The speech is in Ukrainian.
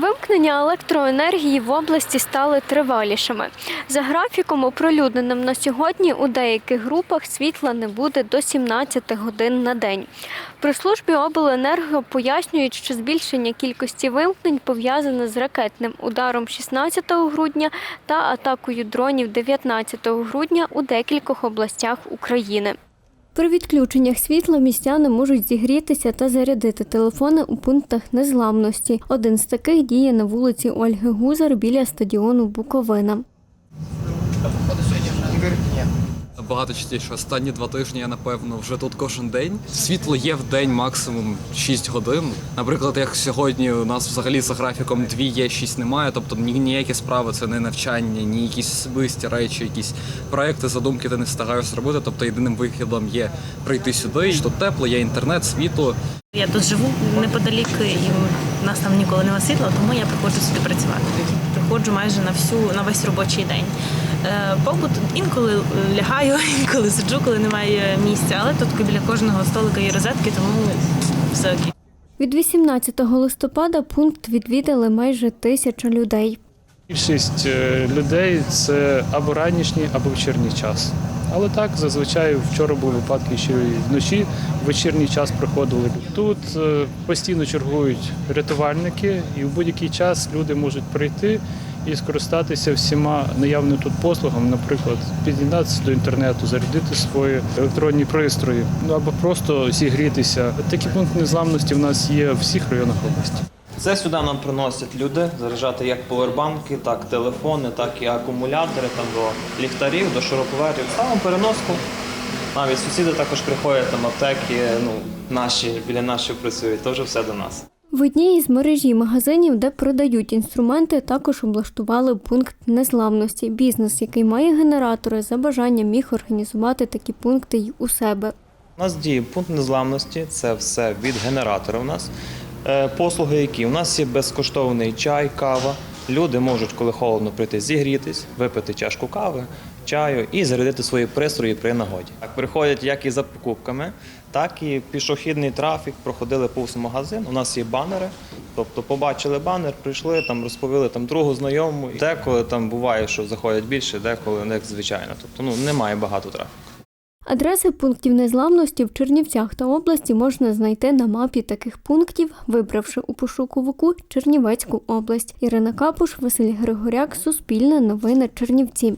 Вимкнення електроенергії в області стали тривалішими. За графіком, оприлюдненим на сьогодні, у деяких групах світла не буде до 17 годин на день. При службі обленерго пояснюють, що збільшення кількості вимкнень пов'язане з ракетним ударом 16 грудня та атакою дронів 19 грудня у декількох областях України. При відключеннях світла містяни можуть зігрітися та зарядити телефони у пунктах незламності. Один з таких діє на вулиці Ольги Гузар біля стадіону Буковина. Багато частіше останні два тижні я напевно вже тут кожен день. Світло є в день максимум 6 годин. Наприклад, як сьогодні у нас взагалі за графіком дві є, шість немає. Тобто ні- ніякі справи це не навчання, ні якісь особисті речі, якісь проекти, задумки ти не встигаєш зробити. Тобто єдиним вихідом є прийти сюди. Що тепло, є інтернет, світло. Я тут живу неподалік, і нас там ніколи немає світла, тому я приходжу сюди працювати. Приходжу майже на всю на весь робочий день. Е, Побут інколи лягаю, інколи сиджу, коли немає місця, але тут біля кожного столика є розетки, тому все окей. Від 18 листопада пункт відвідали майже тисяча людей. Більшість е, людей це або ранішній, або вечірній час. Але так, зазвичай вчора були випадки, що і вночі в вечірній час приходили. Тут е, постійно чергують рятувальники, і в будь-який час люди можуть прийти і скористатися всіма наявними тут послугами, наприклад, під'єднатися до інтернету, зарядити свої електронні пристрої, ну або просто зігрітися. Такі пункти незламності в нас є в всіх районах області. Це сюди нам приносять люди заряджати як повербанки, так телефони, так і акумулятори там до ліхтарів, до шуруповертів. Ставимо переноску. Навіть сусіди також приходять там аптеки, ну наші біля наших працюють, вже все до нас. В одній із мережі магазинів, де продають інструменти, також облаштували пункт незламності. Бізнес, який має генератори, за бажанням міг організувати такі пункти й у себе. У нас діє пункт незламності, це все від генератора. У нас послуги, які у нас є безкоштовний чай, кава. Люди можуть, коли холодно, прийти зігрітись, випити чашку кави, чаю і зарядити свої пристрої при нагоді. Так приходять як і за покупками, так і пішохідний трафік. Проходили повз магазин. У нас є банери. Тобто побачили банер, прийшли там, розповіли там другу знайому. Деколи там буває, що заходять більше, деколи не звичайно. Тобто ну немає багато трафіку. Адреси пунктів незламності в Чернівцях та області можна знайти на мапі таких пунктів, вибравши у пошуковику Чернівецьку область. Ірина Капуш, Василь Григоряк, Суспільне новини Чернівці.